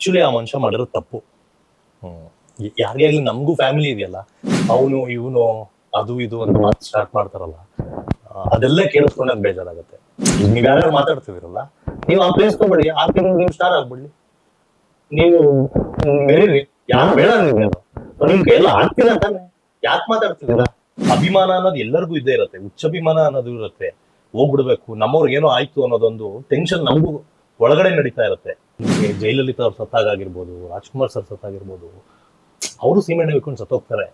Actually ಆ ಮನುಷ್ಯ ಮಾಡಿರೋ ತಪ್ಪು. ಯಾರಿಗೇ ಆಗ್ಲಿ ನಮಗೂ ಫ್ಯಾಮಿಲಿ ಇದೆಯಲ್ಲ, ಅವನು, ಇವನು, ಅದು, ಇದು ಅಂತ ಮಾತು ಸ್ಟಾರ್ಟ್ ಮಾಡ್ತಾರಲ್ಲ ಅದೆಲ್ಲ ಕೇಳಿಸ್ಕೊಂಡಾಗ ಬೇಜಾರಾಗುತ್ತೆ. ನೀವು ಯಾರ್ಯಾರು ಮಾತಾಡ್ತಿದಿರಲ್ಲ ನೀವು ಆ ಪ್ಲೇಸ್ ತಗೊಳ್ಳಿ ಆ ತಿಂಗಳು ನೀವು ಸ್ಟಾರ್ ಆಗ್ಬಿಡ್ಲಿ. ನೀವು ಮೆರೀರಿ ಯಾರು ಬೇಡ ನೀವು ನಿಮ್ ಕೈಯೆಲ್ಲ ಆಗ್ತಿಲ್ಲ ತಾನೆ? ಯಾಕೆ ಅಭಿಮಾನ ಅನ್ನೋದು ಎಲ್ಲರಿಗೂ ಇದ್ದೇ ಇರುತ್ತೆ, ಉಚ್ಚಭಿಮಾನ ಅನ್ನೋದು ಇರುತ್ತೆ. ಹೋಗ್ಬಿಡ್ಬೇಕು ನಮ್ಮವ್ರಿಗೆ ಏನೋ ಆಯ್ತು ಅನ್ನೋದೊಂದು ಟೆನ್ಷನ್ ನಮಗೂ ಒಳಗಡೆ ನಡೀತಾ ಇರುತ್ತೆ. ಜಯಲಲಿತಾ ಅವ್ರ ಸತ್ತಾಗಿರ್ಬೋದು ರಾಜ್ಕುಮಾರ್ ಸರ್ ಸತ್ತಾಗಿರ್ಬೋದು, ಅವರು ಸೀಮೆಣ್ಣೆ ಇಟ್ಕೊಂಡು ಸತ್ತೋಗ್ತಾರೆ.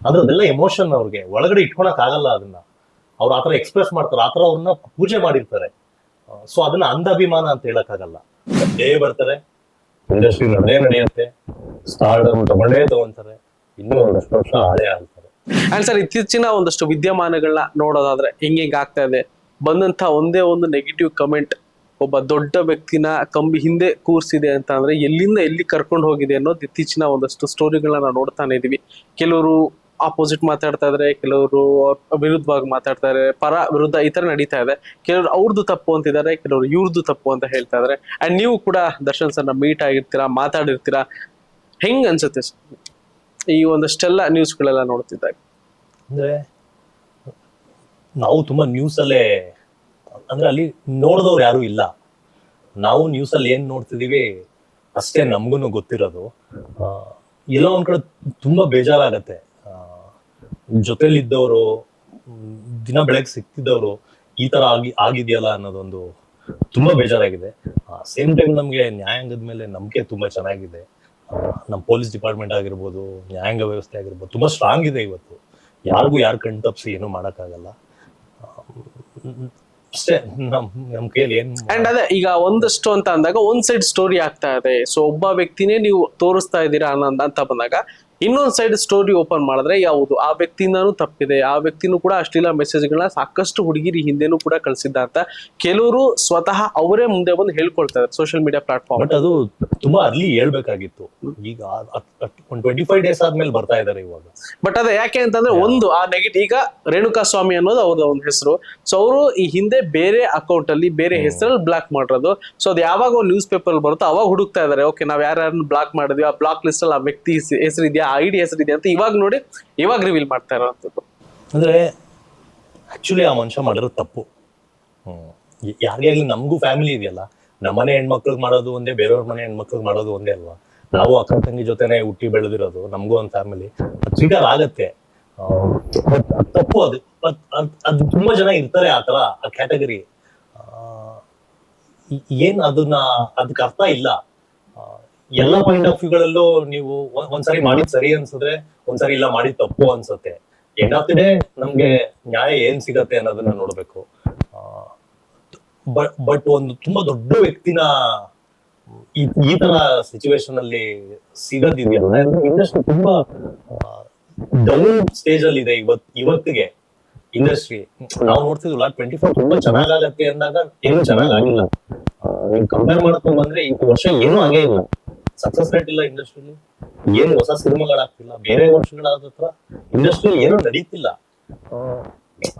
ಅಂದ್ರೆ ಅದೆಲ್ಲ ಎಮೋಷನ್ ಅವ್ರಿಗೆ. ಒಳಗಡೆ ಇಟ್ಕೊಳಕ್ ಆಗಲ್ಲ ಅದನ್ನ. ಅವ್ರು ಆತರ ಎಕ್ಸ್ಪ್ರೆಸ್ ಮಾಡ್ತಾರೆ, ಆತರ ಅವ್ರನ್ನ ಪೂಜೆ ಮಾಡಿರ್ತಾರೆ. ಸೊ ಅದನ್ನ ಅಂಧಾಭಿಮಾನ ಅಂತ ಹೇಳಕ್ಕಾಗಲ್ಲ. ಡೇ ಬರ್ತಾರೆ ಇಂಡಸ್ಟ್ರಿ ನಡೆಯೇ ನಡೆಯುತ್ತೆ ತಗೊಂಡೇ ತಗೊಂತಾರೆ, ಇನ್ನೂ ಒಂದಷ್ಟು ವರ್ಷ ಹಾಳೇ ಆಗ್ತಾರೆ. ಅಂಡ್ ಸರ್ ಇತ್ತೀಚಿನ ಒಂದಷ್ಟು ವಿದ್ಯಮಾನಗಳನ್ನ ನೋಡೋದಾದ್ರೆ ಹೆಂಗೆ ಹಿಂಗ್ ಆಗ್ತಾ ಇದೆ? ಬಂದಂತ ಒಂದೇ ಒಂದು ನೆಗೆಟಿವ್ ಕಮೆಂಟ್ ಒಬ್ಬ ದೊಡ್ಡ ವ್ಯಕ್ತಿನ ಕಂಬಿ ಹಿಂದೆ ಕೂರ್ಸಿದೆ ಅಂತ ಅಂದ್ರೆ ಎಲ್ಲಿಂದ ಎಲ್ಲಿ ಕರ್ಕೊಂಡು ಹೋಗಿದೆ ಅನ್ನೋದು ಇತ್ತೀಚಿನ ಒಂದಷ್ಟು ಸ್ಟೋರಿಗಳನ್ನ ನೋಡ್ತಾನೆ ಇದೀವಿ. ಕೆಲವರು ಆಪೋಸಿಟ್ ಮಾತಾಡ್ತಾ ಇದ್ದಾರೆ ಕೆಲವರು ವಿರುದ್ಧವಾಗಿ ಮಾತಾಡ್ತಾ ಇದಾರೆ, ಪರ ವಿರುದ್ಧ ಈ ತರ ನಡೀತಾ ಇದೆ. ಕೆಲವರು ಅವ್ರದ್ದು ತಪ್ಪು ಅಂತಿದ್ದಾರೆ, ಕೆಲವರು ಇವ್ರದ್ದು ತಪ್ಪು ಅಂತ ಹೇಳ್ತಾ ಇದ್ದಾರೆ ಅಂಡ್ ನೀವು ಕೂಡ ದರ್ಶನ್ ಸರ್ನ ಮೀಟ್ ಆಗಿರ್ತೀರಾ, ಮಾತಾಡಿರ್ತೀರಾ? ಹೆಂಗ್ ಅನ್ಸುತ್ತೆ ಈ ಒಂದಷ್ಟೆಲ್ಲ ನ್ಯೂಸ್ಗಳೆಲ್ಲ ನೋಡ್ತಿದ್ದಾಗ. ಅಂದ್ರೆ ನಾವು ತುಂಬಾ ನ್ಯೂಸ್ ಅಲ್ಲೇ ಅಂದ್ರೆ ಅಲ್ಲಿ ನೋಡಿದವ್ರು ಯಾರು ಇಲ್ಲ. ನಾವು ನ್ಯೂಸ್ ಅಲ್ಲಿ ಏನ್ ನೋಡ್ತಿದೀವಿ ಅಷ್ಟೇ ನಮ್ಗೂ ಗೊತ್ತಿರೋದು. ಎಲ್ಲೋ ಒಂದ್ ಕಡೆ ತುಂಬಾ ಬೇಜಾರಾಗತ್ತೆ. ಜೊತೆಲಿದ್ದವರು, ದಿನ ಬೆಳಗ್ಗೆ ಸಿಕ್ತಿದ್ದವರು ಈ ತರ ಆಗಿ, ಆಗಿದೆಯಲ್ಲ ಅನ್ನೋದೊಂದು ತುಂಬಾ ಬೇಜಾರಾಗಿದೆ. ಸೇಮ್ ಟೈಮ್ ನಮ್ಗೆ ನ್ಯಾಯಾಂಗದ ಮೇಲೆ ನಂಬಿಕೆ ತುಂಬಾ ಚೆನ್ನಾಗಿದೆ. ನಮ್ಮ ಪೊಲೀಸ್ ಡಿಪಾರ್ಟ್ಮೆಂಟ್ ಆಗಿರ್ಬೋದು, ನ್ಯಾಯಾಂಗ ವ್ಯವಸ್ಥೆ ಆಗಿರ್ಬೋದು, ತುಂಬಾ ಸ್ಟ್ರಾಂಗ್ ಇದೆ ಇವತ್ತು. ಯಾರಿಗೂ ಯಾರು ಕಣ್ ತಪ್ಪಿಸಿ ಏನು ಮಾಡೋಕ್ಕಾಗಲ್ಲ. ಅಷ್ಟೇ. ನಮ್ ನಮ್ ಕೈಯಲ್ಲಿ ಏನ್ ಅಂಡ್ ಅದೇ ಈಗ ಒಂದಷ್ಟು ಅಂತ ಅಂದಾಗ ಒಂದ್ ಸೈಡ್ ಸ್ಟೋರಿ ಆಗ್ತಾ ಇದೆ. ಸೊ ಒಬ್ಬ ವ್ಯಕ್ತಿನೇ ನೀವು ತೋರಿಸ್ತಾ ಇದ್ದೀರಾ ಅನ್ನೋ ಅಂತ ಬಂದಾಗ ಇನ್ನೊಂದ್ ಸೈಡ್ ಸ್ಟೋರಿ ಓಪನ್ ಮಾಡಿದ್ರೆ ಯಾವುದು? ಆ ವ್ಯಕ್ತಿಯಿಂದನೂ ತಪ್ಪಿದೆ. ಆ ವ್ಯಕ್ತಿನೂ ಕೂಡ ಅಶ್ಲೀಲ ಮೆಸೇಜ್ಗಳನ್ನ ಸಾಕಷ್ಟು ಹುಡುಗಿರಿ ಹಿಂದೆನೂ ಕೂಡ ಕಳಿಸಿದ್ದ ಅಂತ ಕೆಲವರು ಸ್ವತಃ ಅವರೇ ಮುಂದೆ ಬಂದು ಹೇಳ್ಕೊಳ್ತಾರೆ ಸೋಷಿಯಲ್ ಮೀಡಿಯಾ ಪ್ಲಾಟ್ಫಾರ್ಮ್ ಬಟ್ ಅದು ತುಂಬಾ ಅರ್ಲಿ ಹೇಳ್ಬೇಕಾಗಿತ್ತು. ಈಗ ಒಂದ್ ಟ್ವೆಂಟಿ ಫೈವ್ ಡೇಸ್ ಆದ್ಮೇಲೆ ಬರ್ತಾ ಇದಾರೆ ಇವಾಗ. ಬಟ್ ಅದೇ ಯಾಕೆ ಅಂತಂದ್ರೆ ಒಂದು ಆ ನೆಗೆಟಿವ್ ಈಗ ರೇಣುಕಾ ಸ್ವಾಮಿ ಅನ್ನೋದು ಅವ್ರದ್ದು ಒಂದು ಹೆಸರು. ಸೊ ಅವರು ಈ ಹಿಂದೆ ಬೇರೆ ಅಕೌಂಟ್ ಅಲ್ಲಿ ಬೇರೆ ಹೆಸರಲ್ಲಿ ಬ್ಲಾಕ್ ಮಾಡಿರೋದು. ಸೊ ಅದು ಯಾವಾಗ ಒಂದು ನ್ಯೂಸ್ ಪೇಪರ್ ಬರುತ್ತೋ ಅವಾಗ ಹುಡುಕ್ತಾ ಇದಾರೆ. ಓಕೆ ನಾವ್ ಯಾರ್ಯಾರನ್ನು ಬ್ಲಾಕ್ ಮಾಡಿದ್ವಿ ಆ ಬ್ಲಾಕ್ ಲಿಸ್ಟ್ ಅಲ್ಲಿ ಆ ವ್ಯಕ್ತಿ ಹೆಸರು ಇದೆ ಡಿ ಹೆಸರು ಇದೆಯಾ ಅಂತ ಇವಾಗ ನೋಡಿ ಇವಾಗ ರಿವೀಲ್ ಮಾಡ್ತಾ ಇರೋಂಥದ್ದು ಅಂದ್ರೆ ಆಕ್ಚುಲಿ ಆ ಮನುಷ್ಯ ಮಾಡಿರೋ ತಪ್ಪು. ಹ್ಮ್. ಯ- ಆಗ್ಲಿ ನಮಗೂ ಫ್ಯಾಮಿಲಿ ಇದೆಯಲ್ಲ. ನಮ್ಮನೆ ಹೆಣ್ಮಕ್ಳಿಗೆ ಮಾಡೋದು ಒಂದೇ ಬೇರೆಯವ್ರ ಮನೆ ಹೆಣ್ಮಕ್ಳಿಗೆ ಮಾಡೋದು ಒಂದೇ ಅಲ್ವಾ? ನಾವು ಅಕ್ಕ ತಂಗಿ ಜೊತೆನೆ ಹುಟ್ಟಿ ಬೆಳೆದಿರೋದು ನಮಗೂ ಒಂದು ಫ್ಯಾಮಿಲಿ ಟ್ರಿಗರ್ ಆಗತ್ತೆ. ಆ, ತಪ್ಪು ಅದು. ಅದ್- ತುಂಬಾ ಜನ ಇರ್ತಾರೆ ಆ ತರ ಆ ಕ್ಯಾಟಗರಿ ಏನ್ ಅದನ್ನ ಅದಕ್ಕೆ ಅರ್ಥ ಇಲ್ಲ. ಆ, ಎಲ್ಲ ಪಾಯಿಂಟ್ ಆಫ್ ವ್ಯೂಗಳಲ್ಲೂ ನೀವು ಒಂದ್- ಒಂದ್ಸರಿ ಮಾಡಿದ್ ಸರಿ ಅನ್ಸಿದ್ರೆ ಒಂದ್ಸರಿ ಇಲ್ಲ ಮಾಡಿದ್ ತಪ್ಪು ಅನ್ಸುತ್ತೆ. ಎಂಡ್ ಆಫ್ ದಿ ಡೇ ನಮ್ಗೆ ನ್ಯಾಯ ಏನ್ ಸಿಗತ್ತೆ ಅನ್ನೋದನ್ನ ನೋಡ್ಬೇಕು. ಬಟ್ ಒಂದು ತುಂಬಾ ದೊಡ್ಡ ವ್ಯಕ್ತಿನ ಈ ತರ ಸಿಚುವೇಶನ್ ಅಲ್ಲಿ ಸಿಗೋದಿದೆಯಲ್ಲ ಇಂಡಸ್ಟ್ರಿ ತುಂಬಾ ಡೌನ್ ಸ್ಟೇಜ್ ಅಲ್ಲಿ ಇದೆ ಇವತ್, ಇವತ್ತಿಗೆ ಇಂಡಸ್ಟ್ರಿ ನಾವು ನೋಡ್ತಿದ್ವಲ್ಲ ಟ್ವೆಂಟಿ ಫೋರ್ ತುಂಬಾ ಚೆನ್ನಾಗಾಗತ್ತೆ ಅಂದಾಗ ಏನು ಚೆನ್ನಾಗಾಗಿಲ್ಲ ಕಂಪೇರ್ ಮಾಡ್ಕೊಂಡ್ ಬಂದ್ರೆ ಈ ವರ್ಷ ಏನೂ ಆಗೇ ಇಲ್ಲ. ಸಕ್ಸಸ್ ರೇಟ್ ಇಲ್ಲ ಇಂಡಸ್ಟ್ರಿಲಿ ಏನು ಹೊಸ ಸಿನಿಮಾಗಳಾಗ್ತಿಲ್ಲ. ಬೇರೆ ವರ್ಷಗಳಾದ ಹತ್ರ ಇಂಡಸ್ಟ್ರಿ ಏನು ನಡೀತಿಲ್ಲ.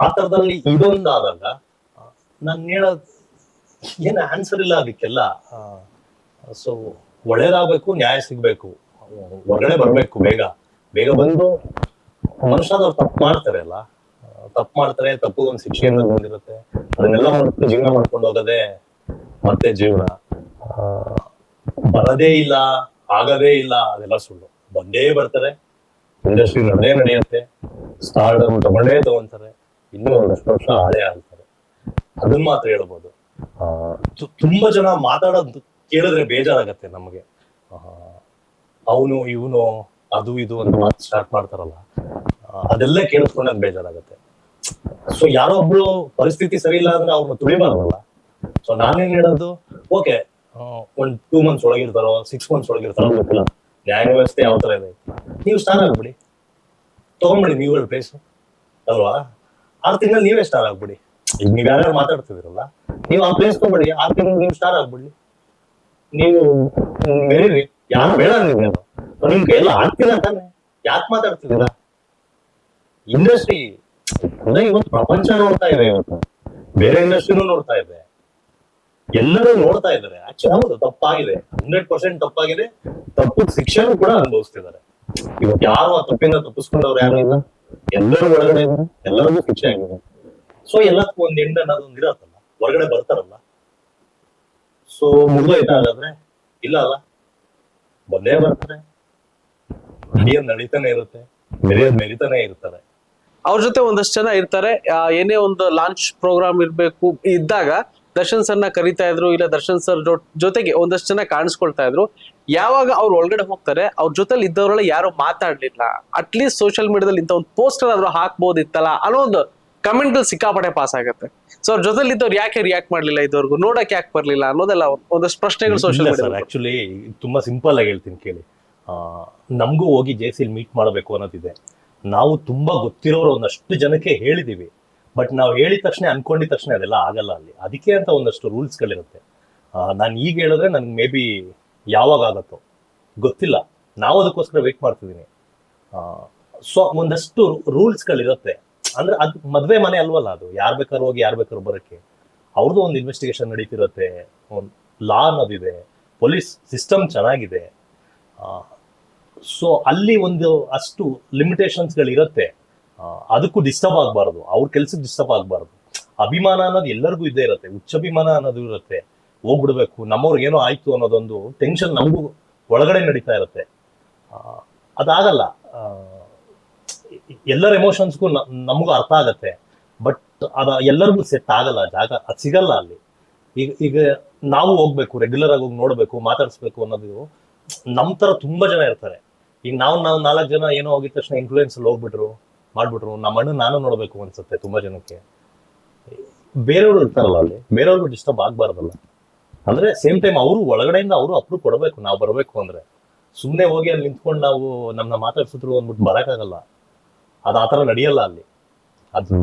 ಆ, ತರದಲ್ಲಿ ಇದೊಂದಾದಾಗ ನಾನು ಹೇಳೋದು ಏನು ಆನ್ಸರ್ ಇಲ್ಲ ಅದಕ್ಕೆಲ್ಲ. ಸೊ ಒಳ್ಳೇದಾಗ್ಬೇಕು ನ್ಯಾಯ ಸಿಗ್ಬೇಕು. ಹೊರಗಡೆ ಬರ್ಬೇಕು ಬೇಗ. ಬೇಗ ಬಂದು ಮನುಷ್ಯದವ್ರು ತಪ್ಪು ಮಾಡ್ತಾರೆ ಅಲ್ಲ. ತಪ್ಪು ಮಾಡ್ತಾರೆ ತಪ್ಪು ಒಂದು ಶಿಕ್ಷೆ ಅನ್ನೋದು ಬಂದಿರುತ್ತೆ. ಅದನ್ನೆಲ್ಲ ಮಾಡ್ಕೊಂಡು ಜೀವನ ಮಾಡ್ಕೊಂಡು ಹೋಗೋದೇ ಮತ್ತೆ ಜೀವನ. ಬರದೇ ಇಲ್ಲ, ಆಗದೇ ಇಲ್ಲ, ಅದೆಲ್ಲ ಸುಳ್ಳು. ಬಂದೇ ಬರ್ತಾರೆ ಇಂಡಸ್ಟ್ರಿ ನಡೆದೇ ನಡೆಯುತ್ತೆ. ಸ್ಟಾರ್ಡ್ ತಗೊಂಡೇ ತಗೊಂತಾರೆ. ಇನ್ನೂ ಒಂದಷ್ಟು ವರ್ಷ ಹಾಳೆ ಆಗ್ತಾರೆ. ಅದನ್ನ ಮಾತ್ರ ಹೇಳ್ಬೋದು. ತುಂಬಾ ಜನ ಮಾತಾಡೋದು ಕೇಳಿದ್ರೆ ಬೇಜಾರಾಗತ್ತೆ ನಮಗೆ. ಅವನು, ಇವನು, ಅದು, ಇದು ಅಂತ ಮಾತು ಸ್ಟಾರ್ಟ್ ಮಾಡ್ತಾರಲ್ಲ ಅದೆಲ್ಲೇ ಕೇಳಿಸ್ಕೊಂಡಾಗ ಬೇಜಾರಾಗತ್ತೆ. ಸೊ ಯಾರೊಬ್ರು ಪರಿಸ್ಥಿತಿ ಸರಿ ಇಲ್ಲ ಅಂದ್ರೆ ಅವ್ರನ್ನ ತುಳಿಬಾರ್ದಲ್ಲ. ಸೊ ನಾನೇನ್ ಹೇಳೋದು ಓಕೆ ಒಂದ್ ಟೂ ಮಂತ್ಸ್ ಒಳಗಿರ್ತಾರೋ ಸಿಕ್ಸ್ ಮಂತ್ಸ್ ಒಳಗಿರ್ತಾರೋ ಗೊತ್ತಿಲ್ಲ. ನ್ಯಾಯ ವ್ಯವಸ್ಥೆ ಯಾವ ತರ ಇದೆ? ನೀವು ಸ್ಟಾರ್ ಆಗ್ಬಿಡಿ ತಗೊಂಡ್ಬಿಡಿ ನೀವು ಹೇಳಿ ಪ್ಲೇಸ್ ಅಲ್ವಾ? ಆರು ತಿಂಗಳು ನೀವೇ ಸ್ಟಾರ್ ಆಗ್ಬಿಡಿ ಈಗ ನೀವು ಯಾರು ಮಾತಾಡ್ತಿದಿರಲ್ಲ ನೀವು ಆ ಪ್ಲೇಸ್ ತಗೊಂಬಿಡಿ ಆರು ತಿಂಗಳು ನೀವು ಸ್ಟಾರ್ ಆಗ್ಬಿಡಿ ನೀವು ಮೆರೀರಿ ಯಾರು ಬೇಡ ನೀವು. ನಿಮ್ ಕೈಯೆಲ್ಲ ಆಗ್ತಿಲ್ಲ ತಾನೆ. ಯಾಕೆ ಮಾತಾಡ್ತಿದ್ದೀರಾ? ಇಂಡಸ್ಟ್ರಿ ಇವತ್ತು ಪ್ರಪಂಚ ನೋಡ್ತಾ ಇದೆ ಇವತ್ತು. ಬೇರೆ ಇಂಡಸ್ಟ್ರಿನೂ ನೋಡ್ತಾ ಇದೆ. ಎಲ್ಲರೂ ನೋಡ್ತಾ ಇದ್ದಾರೆ. ಆಕ್ಚುಲಿ ಹೌದು ತಪ್ಪಾಗಿದೆ. ಹಂಡ್ರೆಡ್ ಪರ್ಸೆಂಟ್ ತಪ್ಪಾಗಿದೆ. ತಪ್ಪು ಶಿಕ್ಷೆನೂ ಕೂಡ ಅನುಭವಿಸ್ತಿದ್ದಾರೆ. ಇವತ್ತು ಯಾರು ಆ ತಪ್ಪಿಂದ ತಪ್ಪಿಸ್ಕೊಂಡವ್ರು ಯಾರು? ಇಲ್ಲ ಎಲ್ಲರೂ ಒಳಗಡೆ ಇದ್ದಾರೆ. ಎಲ್ಲರಿಗೂ ಶಿಕ್ಷೆ ಆಗಿದೆ. ಸೊ ಎಲ್ಲಕ್ಕೂ ಒಂದ್ ಎಂಡ್ ಅನ್ನೋದು ಒಂದ್ ಇರತ್ತಲ್ಲ. ಹೊರಗಡೆ ಬರ್ತಾರಲ್ಲ. ಸೊ ಮುಗಿದೋಯ್ತಾ ಹಾಗಾದ್ರೆ? ಇಲ್ಲ ಅಲ್ಲ. ಬಂದೇ ಬರ್ತಾರೆ. ನಡೆಯೋದ್ ನಡೀತಾನೆ ಇರುತ್ತೆ. ಮೆರೆಯೋದ್ ಮೆರಿತಾನೆ ಇರ್ತಾರೆ. ಅವ್ರ ಜೊತೆ ಒಂದಷ್ಟು ಜನ ಇರ್ತಾರೆ. ಆ, ಏನೇ ಒಂದು ಲಾಂಚ್ ಪ್ರೋಗ್ರಾಮ್ ಇರ್ಬೇಕು ಇದ್ದಾಗ ದರ್ಶನ್ ಸರ್ನ ಕರಿತಾ ಇದ್ರು ಇಲ್ಲ ದರ್ಶನ್ ಸರ್ ಜೊತೆಗೆ ಒಂದಷ್ಟು ಜನ ಕಾಣಿಸ್ಕೊಳ್ತಾ ಇದ್ರು. ಯಾವಾಗ ಅವ್ರು ಒಳಗಡೆ ಹೋಗ್ತಾರೆ ಅವ್ರ ಜೊತೆಲಿ ಇದ್ದವರೆಲ್ಲ ಯಾರು ಮಾತಾಡ್ಲಿಲ್ಲ. ಅಟ್ಲೀಸ್ಟ್ ಸೋಷಿಯಲ್ ಮೀಡಿಯಾದಲ್ಲಿ ಇಂಥ ಒಂದು ಪೋಸ್ಟರ್ ಆದ್ರೂ ಹಾಕ್ಬೋದಿತ್ತಲ್ಲ ಅನ್ನೋ ಒಂದು ಕಮೆಂಟ್ ಸಿಕ್ಕಾಪಟ್ಟೆ ಪಾಸ್ ಆಗುತ್ತೆ. ಸೊ ಅವ್ರ ಜೊತೆಲಿ ಇದ್ದವ್ರು ಯಾಕೆ ರಿಯಾಕ್ಟ್ ಮಾಡ್ಲಿಲ್ಲ ಇದುವರೆಗೂ? ನೋಡಕ್ ಯಾಕೆ ಬರ್ಲಿಲ್ಲ ಅನ್ನೋದೆಲ್ಲ ಒಂದಷ್ಟು ಪ್ರಶ್ನೆಗಳು ಸೋಷಿಯಲ್ ಮೀಡಿಯಾ ಆಕ್ಚುಲಿ ತುಂಬಾ ಸಿಂಪಲ್ ಆಗಿ ಹೇಳ್ತೀನಿ ಕೇಳಿ. ನಮಗೂ ಹೋಗಿ ಜೆ ಸಿಲ್ ಮೀಟ್ ಮಾಡಬೇಕು ಅನ್ನೋದಿದೆ. ನಾವು ತುಂಬಾ ಗೊತ್ತಿರೋರು ಒಂದಷ್ಟು ಜನಕ್ಕೆ ಹೇಳಿದೀವಿ. ಬಟ್ ನಾವು ಹೇಳಿದ ತಕ್ಷಣ, ಅನ್ಕೊಂಡಿದ ತಕ್ಷಣ ಅದೆಲ್ಲ ಆಗಲ್ಲ ಅಲ್ಲಿ. ಅದಕ್ಕೆ ಅಂತ ಒಂದಷ್ಟು ರೂಲ್ಸ್ಗಳಿರುತ್ತೆ ನಾನು ಈಗ ಹೇಳಿದ್ರೆ ನನ್ಗೆ ಮೇ ಬಿ ಯಾವಾಗ ಆಗತ್ತೋ. ಗೊತ್ತಿಲ್ಲ. ನಾವು ಅದಕ್ಕೋಸ್ಕರ ವೇಟ್ ಮಾಡ್ತಿದ್ದೀನಿ ಸೊ ಒಂದಷ್ಟು ರೂಲ್ಸ್ಗಳಿರುತ್ತೆ ಅಂದ್ರೆ ಅದು ಮದುವೆ ಮನೆ ಅಲ್ವಲ್ಲ ಅದು? ಯಾರು ಬೇಕಾದ್ರೂ ಹೋಗಿ, ಯಾರು ಬೇಕಾದ್ರೂ ಬರೋಕ್ಕೆ ಅವ್ರದ್ದು ಒಂದು ಇನ್ವೆಸ್ಟಿಗೇಷನ್ ನಡೀತಿರುತ್ತೆ. ಒಂದು ಲಾ ಅನ್ನೋದಿದೆ. ಪೊಲೀಸ್ ಸಿಸ್ಟಮ್ ಚೆನ್ನಾಗಿದೆ. ಸೊ ಅಲ್ಲಿ ಒಂದು ಅಷ್ಟು ಲಿಮಿಟೇಷನ್ಸ್ಗಳಿರುತ್ತೆ ಅದಕ್ಕೂ ಡಿಸ್ಟರ್ಬ್ ಆಗಬಾರದು. ಅವ್ರ ಕೆಲ್ಸಕ್ಕೆ ಡಿಸ್ಟರ್ಬ್ ಆಗಬಾರದು. ಅಭಿಮಾನ ಅನ್ನೋದು ಎಲ್ಲರಿಗೂ ಇದ್ದೇ ಇರುತ್ತೆ. ಉಚ್ಚಭಿಮಾನ ಅನ್ನೋದು ಇರುತ್ತೆ. ಹೋಗ್ಬಿಡ್ಬೇಕು. ನಮ್ಮವ್ರಿಗೆ ಏನೋ ಆಯ್ತು ಅನ್ನೋದೊಂದು ಟೆನ್ಷನ್ ನಮಗೂ ಒಳಗಡೆ ನಡೀತಾ ಇರುತ್ತೆ. ಅದಾಗಲ್ಲ. ಎಲ್ಲರ ಎಮೋಷನ್ಸ್ಗೂ ನಮಗೂ ಅರ್ಥ ಆಗತ್ತೆ. ಬಟ್ ಅದ ಎಲ್ಲರಿಗೂ ಸೆಟ್ ಆಗಲ್ಲ. ಜಾಗ, ಅದು ಸಿಗಲ್ಲ ಅಲ್ಲಿ. ಈಗ ಈಗ ನಾವು ಹೋಗ್ಬೇಕು ರೆಗ್ಯುಲರ್ ಆಗಿ ಹೋಗಿ ನೋಡ್ಬೇಕು, ಮಾತಾಡಿಸ್ಬೇಕು ಅನ್ನೋದು ನಮ್ ತರ ತುಂಬಾ ಜನ ಇರ್ತಾರೆ. ಈಗ ನಾವು ನಾವು ನಾಲ್ಕು ಜನ ಏನೋ ಹೋಗಿದ ತಕ್ಷಣ ಇನ್ಫ್ಲೂಯೆನ್ಸ್ ಅಲ್ಲಿ ಹೋಗ್ಬಿಟ್ರು. ಮಾಡ್ಬಿಟ್ರು. ನಮ್ಮ ಅಣ್ಣ ನಾನು ನೋಡ್ಬೇಕು ಅನ್ಸುತ್ತೆ ತುಂಬಾ ಜನಕ್ಕೆ. ಬೇರೆಯವರು ಇರ್ತಾರಲ್ಲ ಅಲ್ಲಿ, ಬೇರೆಯವ್ರಿಗೂ ಡಿಸ್ಟರ್ಬ್ ಆಗ್ಬಾರ್ದಲ್ಲ. ಅಂದ್ರೆ ಸೇಮ್ ಟೈಮ್ ಅವರು ಒಳಗಡೆಯಿಂದ ಅವರು ಅಪ್ರೂವ್ ಕೊಡಬೇಕು, ನಾವು ಬರಬೇಕು ಅಂದ್ರೆ. ಸುಮ್ಮನೆ ಹೋಗಿ ಅಲ್ಲಿ ನಿಂತ್ಕೊಂಡು ನಾವು ನಮ್ಮನ್ನ ಮಾತಾಡ್ಸಿದ್ರು ಅಂದ್ಬಿಟ್ಟು ಬರೋಕ್ಕಾಗಲ್ಲ. ಅದು ಆ ಥರ ನಡೆಯಲ್ಲ ಅಲ್ಲಿ. ಅದು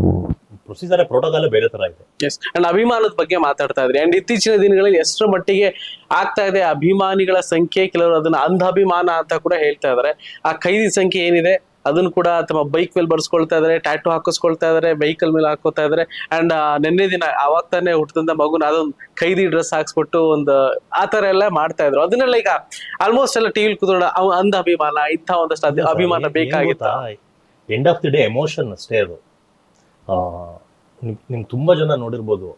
ಪ್ರೊಸೀಜರ್ ಪ್ರೋಟೋಕಾಲ್ ಬೇರೆ ತರ ಇದೆ. ಎಸ್ ಅಭಿಮಾನದ ಬಗ್ಗೆ ಮಾತಾಡ್ತಾ ಇದ್ರಿ. ಅಂಡ್ ಇತ್ತೀಚಿನ ದಿನಗಳಲ್ಲಿ ಎಷ್ಟರ ಮಟ್ಟಿಗೆ ಆಗ್ತಾ ಇದೆ ಅಭಿಮಾನಿಗಳ ಸಂಖ್ಯೆ? ಕೆಲವರು ಅದನ್ನ ಅಂಧಾಭಿಮಾನ ಅಂತ ಕೂಡ ಹೇಳ್ತಾ ಇದಾರೆ ಆ ಖೈದಿ ಸಂಖ್ಯೆ ಏನಿದೆ? ಅದನ್ನು ಕೂಡ ತಮ್ಮ ಬೈಕ್ ಮೇಲೆ ಬರ್ಸ್ಕೊಳ್ತಾ ಇದಾರೆ ಟ್ಯಾಟು ಹಾಕಿಸ್ಕೊಳ್ತಾ ಇದಾರೆ ವೆಹಿಕಲ್ ಮೇಲೆ ಹಾಕೋತಾ ಇದಾರೆ. ಅಂಡ್ ನಿನ್ನೆ ದಿನ ಅವಾಗ ತಾನೇ ಹುಟ್ಟಿದಂತ ಮಗುನ ಅದೊಂದು ಕೈದಿ ಡ್ರೆಸ್ ಹಾಕ್ಸ್ಬಿಟ್ಟು ಒಂದು ಆ ತರ ಎಲ್ಲ ಮಾಡ್ತಾ ಇದ್ರು. ಅದನ್ನೆಲ್ಲ ಈಗ ಆಲ್ಮೋಸ್ಟ್ ಎಲ್ಲ ಟಿವಿಲ್ ಕುದೋಣ ಅಂದ ಅಭಿಮಾನ ಇಂಥ ಒಂದಷ್ಟು ಅಭಿಮಾನ ಬೇಕಾಗಿತ್ತ? End of the day emotion ಅಷ್ಟೇ ಅದು. ನಿಮ್ಗೆ ತುಂಬಾ ಜನ ನೋಡಿರ್ಬೋದು.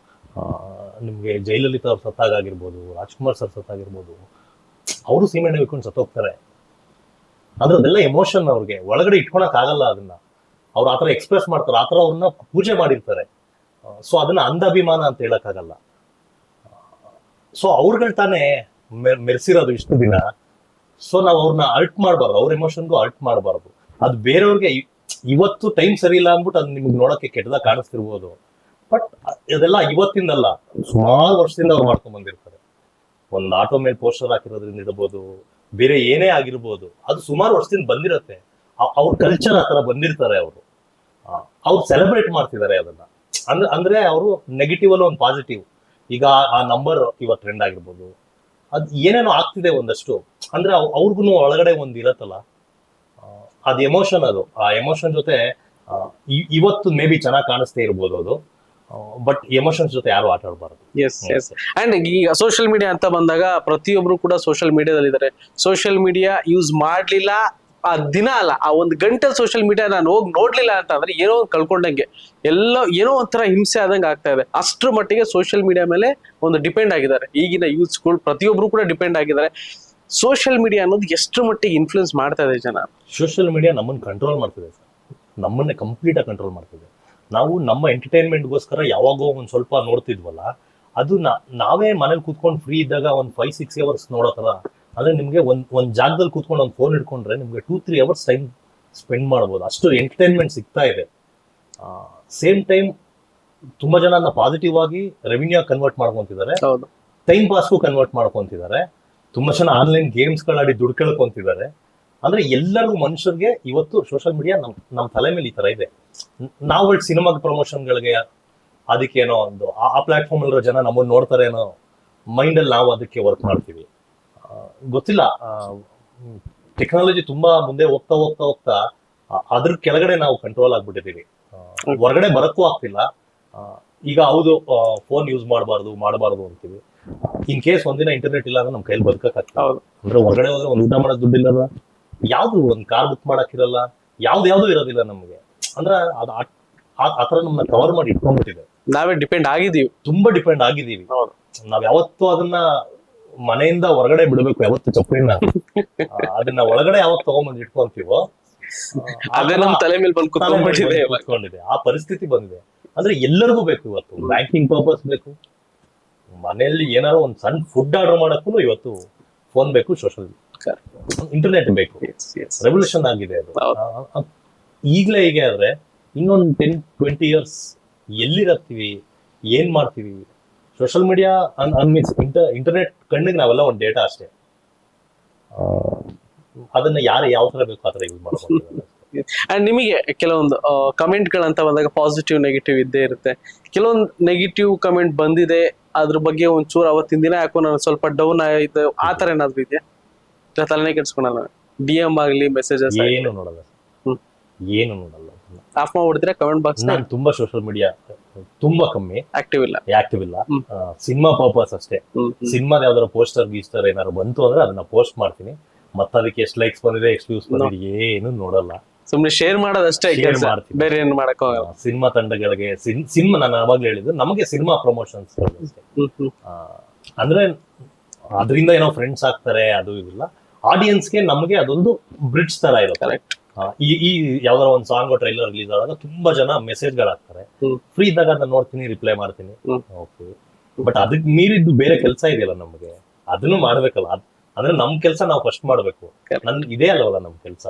ನಿಮ್ಗೆ ಜಯಲಲಿತಾ ಅವ್ರ ಸತ್ತಾಗಿರ್ಬೋದು ರಾಜ್ಕುಮಾರ್ ಸರ್ ಸತ್ತಾಗಿರ್ಬೋದು. ಅವರು ಸೀಮೆಣ್ಣೆ ಇಟ್ಕೊಂಡು ಸತ್ತೋಗ್ತಾರೆ. ಆದ್ರೆ ಅದೆಲ್ಲ ಎಮೋಷನ್ ಅವ್ರಿಗೆ. ಒಳಗಡೆ ಇಟ್ಕೊಳಕ್ ಆಗಲ್ಲ ಅದನ್ನ. ಅವ್ರು ಆತರ ಎಕ್ಸ್ಪ್ರೆಸ್ ಮಾಡ್ತಾರೆ. ಆತರ ಅವ್ರನ್ನ ಪೂಜೆ ಮಾಡಿರ್ತಾರೆ. ಸೊ ಅದನ್ನ ಅಂಧಾಭಿಮಾನ ಅಂತ ಹೇಳಕ್ಕಾಗಲ್ಲ. ಸೊ ಅವ್ರುಗಳು ತಾನೇ ಮೆರೆಸಿರೋದು ಇಷ್ಟು ದಿನ. ಸೊ ನಾವು ಅವ್ರನ್ನ ಅಲ್ಟ್ ಮಾಡಬಾರ್ದು. ಅವ್ರ ಎಮೋಷನ್ಗೂ ಅಲ್ಟ್ ಮಾಡಬಾರ್ದು. ಅದು ಬೇರೆಯವ್ರಿಗೆ ಇವತ್ತು ಟೈಮ್ ಸರಿ ಇಲ್ಲ ಅಂದ್ಬಿಟ್ಟು ಅದು ನಿಮ್ಗೆ ನೋಡಕ್ಕೆ ಕೆಟ್ಟದಾಗ ಕಾಣಿಸ್ತಿರ್ಬೋದು. ಬಟ್ ಇದೆಲ್ಲ ಇವತ್ತಿಂದಲ್ಲ. ಸುಮಾರು ವರ್ಷದಿಂದ ಅವ್ರು ಮಾಡ್ಕೊಂಡ್ ಬಂದಿರ್ತಾರೆ. ಒಂದು ಆಟೋ ಮೇಲೆ ಪೋಸ್ಟರ್ ಹಾಕಿರೋದ್ರಿಂದ ಇರ್ಬೋದು ಬೇರೆ ಏನೇ ಆಗಿರ್ಬೋದು, ಅದು ಸುಮಾರು ವರ್ಷದಿಂದ ಬಂದಿರತ್ತೆ. ಅವ್ರ ಕಲ್ಚರ್ ಆ ಥರ ಬಂದಿರ್ತಾರೆ ಅವರು. ಅವ್ರು ಸೆಲೆಬ್ರೇಟ್ ಮಾಡ್ತಿದ್ದಾರೆ ಅದನ್ನ. ಅಂದ್ರೆ ಅಂದ್ರೆ ಅವರು ನೆಗೆಟಿವ್ ಅಲ್ಲಿ ಒಂದು ಪಾಸಿಟಿವ್ ಈಗ ಆ ನಂಬರ್ ಇವಾಗ ಟ್ರೆಂಡ್ ಆಗಿರ್ಬೋದು. ಅದು ಏನೇನೋ ಆಗ್ತಿದೆ ಒಂದಷ್ಟು. ಅಂದ್ರೆ ಅವ್ರಿಗೂ ಒಳಗಡೆ ಒಂದು ಇರತ್ತಲ್ಲ. ಅದ್ ಎಮೋಷನ್ ಅದು. ಆ ಎಮೋಷನ್ ಜೊತೆ ಇವತ್ತು ಮೇ ಬಿ ಚೆನ್ನಾಗಿ ಕಾಣಿಸ್ತೇ ಇರ್ಬೋದು ಅದು. ಬಟ್ ಎಮೋಷನ್ಸ್ ಜೊತೆ ಯಾರು ಆಟ ಆಡಬಾರ್ದು? ಎಸ್ ಎಸ್ ಅಂಡ್ ಈಗ ಸೋಷಿಯಲ್ ಮೀಡಿಯಾ ಅಂತ ಬಂದಾಗ ಪ್ರತಿಯೊಬ್ರು ಕೂಡ ಸೋಷಿಯಲ್ ಮೀಡಿಯಾದಲ್ಲಿ ಇದ್ದಾರೆ ಸೋಷಿಯಲ್ ಮೀಡಿಯಾ ಯೂಸ್ ಮಾಡ್ಲಿಲ್ಲ ಆ ದಿನ ಅಲ್ಲ ಆ ಒಂದು ಗಂಟೆ ಸೋಷಿಯಲ್ ಮೀಡಿಯಾ ನಾನು ಹೋಗಿ ನೋಡ್ಲಿಲ್ಲ ಅಂತ ಅಂದ್ರೆ ಏನೋ ಒಂದು ಕಳ್ಕೊಂಡಂಗೆ. ಎಲ್ಲ ಏನೋ ಒಂಥರ ಹಿಂಸೆ ಆದಂಗೆ ಆಗ್ತಾ ಇದೆ. ಅಷ್ಟ್ರ ಮಟ್ಟಿಗೆ ಸೋಷಿಯಲ್ ಮೀಡಿಯಾ ಮೇಲೆ ಒಂದು ಡಿಪೆಂಡ್ ಆಗಿದ್ದಾರೆ. ಈಗಿನ ಯೂತ್ಸ್ಗಳು ಪ್ರತಿಯೊಬ್ರು ಕೂಡ ಡಿಪೆಂಡ್ ಆಗಿದ್ದಾರೆ. ಸೋಷಿಯಲ್ ಮೀಡಿಯಾ ಅನ್ನೋದು ಎಷ್ಟು ಮಟ್ಟಿಗೆ ಇನ್ಫ್ಲುಯೆನ್ಸ್ ಮಾಡ್ತಾ ಇದೆ ಜನ. ಸೋಷಿಯಲ್ ಮೀಡಿಯಾ ನಮ್ಮನ್ನ ಕಂಟ್ರೋಲ್ ಮಾಡ್ತಿದೆ ಸರ್. ನಮ್ಮನ್ನೇ ಕಂಪ್ಲೀಟ್ ಆಗಿ ಕಂಟ್ರೋಲ್ ಮಾಡ್ತಿದೆ. ನಾವು ನಮ್ಮ ಎಂಟರ್ಟೈನ್ಮೆಂಟ್ಗೋಸ್ಕರ ಯಾವಾಗೋ ಒಂದು ಸ್ವಲ್ಪ ನೋಡ್ತಿದ್ವಲ್ಲ ಅದು ನಾವೇ ಮನೇಲಿ ಕೂತ್ಕೊಂಡು ಫ್ರೀ ಇದ್ದಾಗ ಒಂದು ಫೈವ್ ಸಿಕ್ಸ್ ಅವರ್ಸ್ ನೋಡೋ ಥರ ಅಂದರೆ ನಿಮಗೆ ಒಂದು ಒಂದು ಜಾಗದಲ್ಲಿ ಕೂತ್ಕೊಂಡು ಒಂದು ಫೋನ್ ಹಿಡ್ಕೊಂಡ್ರೆ ನಿಮಗೆ two three hours time spend ಮಾಡ್ಬೋದು. ಅಷ್ಟು ಎಂಟರ್ಟೈನ್ಮೆಂಟ್ ಸಿಗ್ತಾ ಇದೆ. ಸೇಮ್ ಟೈಮ್ ತುಂಬಾ ಜನ ಪಾಸಿಟಿವ್ ಆಗಿ ರೆವಿನ್ಯೂ ಕನ್ವರ್ಟ್ ಮಾಡ್ಕೊತಿದ್ದಾರೆ. ಟೈಮ್ ಪಾಸ್ಗೂ ಕನ್ವರ್ಟ್ ಮಾಡ್ಕೊತಿದ್ದಾರೆ. ತುಂಬಾ ಜನ ಆನ್ಲೈನ್ ಗೇಮ್ಸ್ಗಳಾಡಿ ದುಡ್ಡು ಕೇಳ್ಕೊಂತಿದ್ದಾರೆ. ಅಂದ್ರೆ ಎಲ್ಲರಿಗೂ ಮನುಷ್ಯರಿಗೆ ಇವತ್ತು ಸೋಷಿಯಲ್ ಮೀಡಿಯಾ ನಮ್ ನಮ್ ತಲೆ ಮೇಲೆ ಈ ತರ ಇದೆ. ನಾವು ಸಿನಿಮಾದ ಸಿನಿಮಾ ಪ್ರಮೋಷನ್ಗಳಿಗೆ ಅದಕ್ಕೇನೋ ಒಂದು ಆ- ಪ್ಲಾಟ್ಫಾರ್ಮ್ ಅಲ್ಲಿರೋ ಜನ ನಮ್ಮನ್ನ ನೋಡ್ತಾರೆ ಏನೋ ಮೈಂಡ್ ಅಲ್ಲಿ ನಾವು ಅದಕ್ಕೆ ವರ್ಕ್ ಮಾಡ್ತೀವಿ. ಗೊತ್ತಿಲ್ಲ ಟೆಕ್ನಾಲಜಿ ತುಂಬಾ ಮುಂದೆ ಹೋಗ್ತಾ ಹೋಗ್ತಾ ಹೋಗ್ತಾ ಅದ್ರ ಕೆಳಗಡೆ ನಾವು ಕಂಟ್ರೋಲ್ ಆಗ್ಬಿಟ್ಟಿದೀವಿ ಹೊರಗಡೆ ಬರಕ್ಕೂ ಆಗ್ತಿಲ್ಲ. ಈಗ ಹೌದು ಫೋನ್ ಯೂಸ್ ಮಾಡಬಾರ್ದು ಮಾಡಬಾರ್ದು ಅಂತೀವಿ. ಇನ್ ಕೇಸ್ ಒಂದಿನ ಇಂಟರ್ನೆಟ್ ಇಲ್ಲ ಅಂದ್ರೆ ನಮ್ ಕೈಲಿ ಬದುಕಕ್ಕಾಗ್ತದೆ ಅಂದ್ರೆ ಹೊರಗಡೆ ಹೋದ್ರೆ ಒಂದು ಊಟ ಮಾಡೋದು ದುಡ್ಡಿಲ್ಲಲ್ಲ ಯಾವ್ದು ಒಂದ್ ಕಾರ್ ಬುಕ್ ಮಾಡಕ್ಕಿರಲ್ಲ ಯಾವ್ದು ಯಾವ್ದು ಇರೋದಿಲ್ಲ ನಮ್ಗೆ. ಅಂದ್ರೆ ಅದು ಆ- ಆ- ಆ ತರ ನಮ್ಮನ್ನ ಕವರ್ ಮಾಡಿ ಇಟ್ಕೊಂಡ್ಬಿಟ್ಟಿದೆ. ನಾವೇ ಡಿಪೆಂಡ್ ಆಗಿದೀವಿ ತುಂಬಾ ಡಿಪೆಂಡ್ ಆಗಿದೀವಿ ನಾವ್ ಯಾವತ್ತೂ ಅದನ್ನ ಮನೆಯಿಂದ ಹೊರಗಡೆ ಬಿಡಬೇಕು ಯಾವತ್ತು ಚಪ್ಪಲಿನ. ಅದನ್ನ ಒಳಗಡೆ ಯಾವತ್ತು ತಗೊಂಡ್ಬಂದು ಇಟ್ಕೊಂತೀವೋ ಆ ಅದೇ ನಮ್ ತಲೆ ಮೇಲೆ ಆ ಪರಿಸ್ಥಿತಿ ಬಂದಿದೆ. ಅಂದ್ರೆ ಎಲ್ಲರಿಗೂ ಬೇಕು ಇವತ್ತು. ಬ್ಯಾಂಕಿಂಗ್ ಪರ್ಪಸ್ ಬೇಕು. ಮನೆಯಲ್ಲಿ ಏನಾದ್ರು ಒಂದ್ ಸಣ್ಣ ಫುಡ್ ಆರ್ಡರ್ ಮಾಡಕ್ಕೂ ಇವತ್ತು ಫೋನ್ ಬೇಕು ಸೋಷಲ್ ಇಂಟರ್ನೆಟ್ ಬೇಕು. ರೆವಲ್ಯೂಷನ್ ಆಗಿದೆ ಅದು. ಈಗಲೇ ಹೇಗೆ ಆದ್ರೆ ಇನ್ನೊಂದು ಟೆನ್ ಟ್ವೆಂಟಿ ಇಯರ್ಸ್ ಎಲ್ಲಿರತ್ತೀವಿ ಏನ್ ಮಾಡ್ತೀವಿ? ಸೋಷಿಯಲ್ ಮೀಡಿಯಾ ಅನ್ಮೀನ್ಸ್ ಇಂಟರ್ನೆಟ್ ಕಣ್ಣಿಗೆ ನಾವೆಲ್ಲ ಒಂದು ಡೇಟಾ ಅಷ್ಟೇ. ಅದನ್ನ ಯಾರು ಯಾವ ತರ ಬೇಕು ಆ ತರ ಯೂಸ್ ಮಾಡ್ಬೋದು ಅಂಡ್ ನಿಮಗೆ ಕೆಲವೊಂದು ಕಮೆಂಟ್ ಗಳಂತ ಬಂದಾಗ ಪಾಸಿಟಿವ್ ನೆಗೆಟಿವ್ ಇದ್ದೇ ಇರುತ್ತೆ. ಕೆಲವೊಂದು ನೆಗೆಟಿವ್ ಕಮೆಂಟ್ ಬಂದಿದೆ ಅದ್ರ ಬಗ್ಗೆ ಒಂಚೂರು ಅವತ್ತಿನ ದಿನ ಯಾಕೋ ನಾನು ಸ್ವಲ್ಪ ಡೌನ್ ಆಯ್ತು ಆ ತರ ಏನಾದ್ರು ಇದೆಯಾ? ತಲೆನೇ ಕೆಡ್ಸ್ಕೊಳಲ್ಲ. ಡಿ ಎಂ ಆಗ್ಲಿ ಮೆಸೇಜಸ್ ಏನು ನೋಡಲ್ಲ. ಏನು ನೋಡಲ್ಲ. ಆಫ್ ಮಾಡ್ಬಿಡ್ತೀರಾ ಕಮೆಂಟ್ ಬಾಕ್ಸ್ ನಾನು ತುಂಬಾ ಸೋಷಿಯಲ್ ಮೀಡಿಯಾ ತುಂಬಾ ಕಮ್ಮಿ. ಆಕ್ಟಿವ್ ಇಲ್ಲ. ಆಕ್ಟಿವ್ ಇಲ್ಲ. ಸಿನಿಮಾ ಪರ್ಪಸ್ ಅಷ್ಟೇ. ಸಿನಿಮಾದ ಯಾವ್ದಾರ ಪೋಸ್ಟರ್ ಗೀಸ್ಟರ್ ಏನಾದ್ರು ಬಂತು ಅಂದ್ರೆ ಅದನ್ನ ಪೋಸ್ಟ್ ಮಾಡ್ತೀನಿ. ಮತ್ತ ಅದಕ್ಕೆ ಎಷ್ಟು ಲೈಕ್ಸ್ ಬಂದಿದೆ ಎಷ್ಟು ವ್ಯೂಸ್ ಬಂದಿದೆ ಏನು ನೋಡಲ್ಲ. ಸುಮ್ಮನೆ ಶೇರ್ ಮಾಡೋದಷ್ಟೇ. ಬೇರೆ ಏನು ಮಾಡಕ್ ಸಿನಿಮಾ ತಂಡಗಳಿಗೆ ಸಿನಿಮಾ ನಾನು ಅವಾಗ್ಲೇ ಹೇಳಿದ್ದು ನಮಗೆ ಸಿನಿಮಾ ಪ್ರಮೋಷನ್ಸ್ ಅಂದ್ರೆ ಅದರಿಂದ ಏನೋ ಫ್ರೆಂಡ್ಸ್ ಆಗ್ತಾರೆ ಅದು ಇದಿಲ್ಲ. ಆಡಿಯನ್ಸ್ಗೆ ನಮಗೆ ಅದೊಂದು ಬ್ರಿಡ್ಜ್ ತರ ಇರುತ್ತೆ. ಈ ಈ ಯಾವ್ದಾರ ಒಂದು ಸಾಂಗ್ ಟ್ರೈಲರ್ ರಿಲೀಸ್ ಆದಾಗ ತುಂಬಾ ಜನ ಮೆಸೇಜ್ ಗಳಾಗ್ತಾರೆ ಫ್ರೀ ಇದ್ದಾಗ ಅದನ್ನ ನೋಡ್ತೀನಿ ರಿಪ್ಲೈ ಮಾಡ್ತೀನಿ. ಓಕೆ ಬಟ್ ಅದಕ್ಕೆ ಮೀರಿದ್ದು ಬೇರೆ ಕೆಲಸ ಇದೆಯಲ್ಲ ನಮಗೆ. ಅದನ್ನು ಮಾಡ್ಬೇಕಲ್ಲ. ಅಂದ್ರೆ ನಮ್ ಕೆಲಸ ನಾವು ಫಸ್ಟ್ ಮಾಡ್ಬೇಕು. ನನ್ ಇದೇ ಅಲ್ವಲ್ಲ ನಮ್ ಕೆಲಸ.